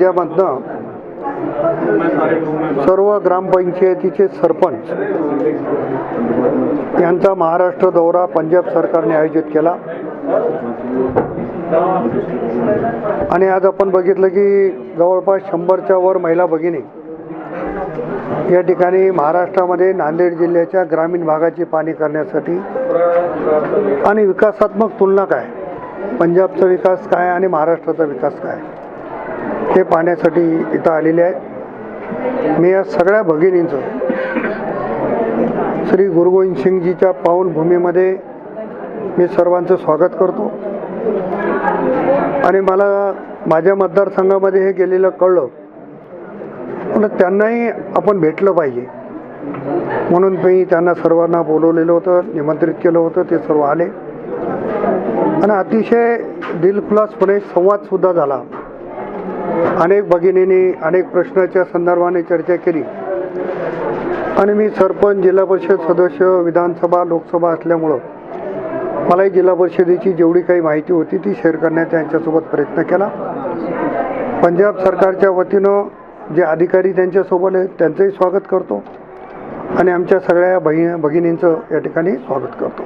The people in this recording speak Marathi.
राज्यामधनं सर्व ग्रामपंचायतीचे सरपंच यांचा महाराष्ट्र दौरा पंजाब सरकारने आयोजित केला. आणि आज आपण बघितलं की जवळपास शंभरच्या वर महिला भगिनी या ठिकाणी महाराष्ट्रामध्ये नांदेड जिल्ह्याच्या ग्रामीण भागाची पाणी करण्यासाठी आणि विकासात्मक तुलना काय? पंजाबचा विकास काय आणि महाराष्ट्राचा विकास काय? हे पाहण्यासाठी इथं आलेले आहेत. मी या सगळ्या भगिनींचं श्री गुरु गोविंद सिंगजीच्या पावनभूमीमध्ये मी सर्वांचं स्वागत करतो. आणि मला माझ्या मतदारसंघामध्ये हे गेलेलं कळलं. पण त्यांनाही आपण भेटलं पाहिजे. म्हणून मी त्यांना सर्वांना बोलवलेलं होतं निमंत्रित केलं होतं ते सर्व आले. आणि अतिशय दिलखुलासपणे संवादसुद्धा झाला. अनेक भगिनींनी अनेक प्रश्नाच्या संदर्भाने चर्चा केली. आणि मी सरपंच जिल्हा परिषद सदस्य विधानसभा लोकसभा असल्यामुळं मलाही जिल्हा परिषदेची जेवढी काही माहिती होती ती शेअर करण्याचा यांच्यासोबत प्रयत्न केला. पंजाब सरकारच्या वतीनं जे अधिकारी त्यांच्यासोबत आहेत त्यांचंही स्वागत करतो. आणि आमच्या सगळ्या बहि भगिनींचं या ठिकाणी स्वागत करतो.